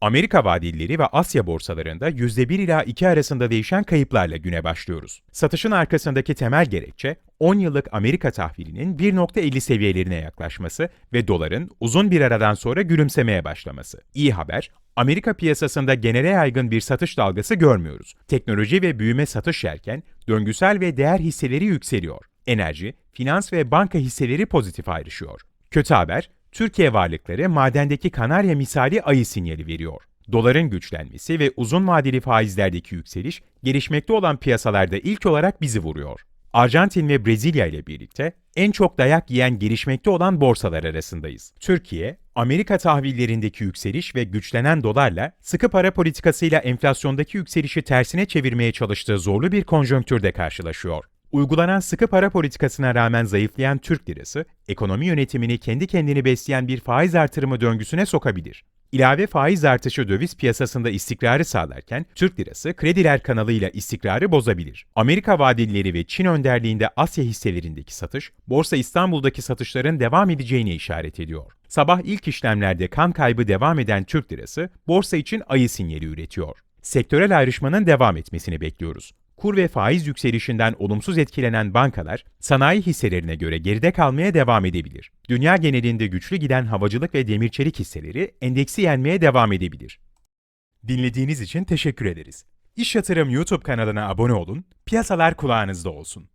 Amerika vadilleri ve Asya borsalarında %1 ila 2 arasında değişen kayıplarla güne başlıyoruz. Satışın arkasındaki temel gerekçe 10 yıllık Amerika tahvilinin 1.50 seviyelerine yaklaşması ve doların uzun bir aradan sonra gülümsemeye başlaması. İyi haber, Amerika piyasasında genele yaygın bir satış dalgası görmüyoruz. Teknoloji ve büyüme satış yerken döngüsel ve değer hisseleri yükseliyor. Enerji, finans ve banka hisseleri pozitif ayrışıyor. Kötü haber, Türkiye varlıkları madendeki kanarya misali ayı sinyali veriyor. Doların güçlenmesi ve uzun vadeli faizlerdeki yükseliş gelişmekte olan piyasalarda ilk olarak bizi vuruyor. Arjantin ve Brezilya ile birlikte en çok dayak yiyen gelişmekte olan borsalar arasındayız. Türkiye, Amerika tahvillerindeki yükseliş ve güçlenen dolarla sıkı para politikasıyla enflasyondaki yükselişi tersine çevirmeye çalıştığı zorlu bir konjonktürde karşılaşıyor. Uygulanan sıkı para politikasına rağmen zayıflayan Türk lirası, ekonomi yönetimini kendi kendini besleyen bir faiz artırımı döngüsüne sokabilir. İlave faiz artışı döviz piyasasında istikrarı sağlarken Türk lirası krediler kanalıyla istikrarı bozabilir. Amerika vadelileri ve Çin önderliğinde Asya hisselerindeki satış, Borsa İstanbul'daki satışların devam edeceğine işaret ediyor. Sabah ilk işlemlerde kan kaybı devam eden Türk lirası, borsa için ayı sinyali üretiyor. Sektörel ayrışmanın devam etmesini bekliyoruz. Kur ve faiz yükselişinden olumsuz etkilenen bankalar, sanayi hisselerine göre geride kalmaya devam edebilir. Dünya genelinde güçlü giden havacılık ve demir çelik hisseleri endeksi yenmeye devam edebilir. Dinlediğiniz için teşekkür ederiz. İş Yatırım YouTube kanalına abone olun, piyasalar kulağınızda olsun.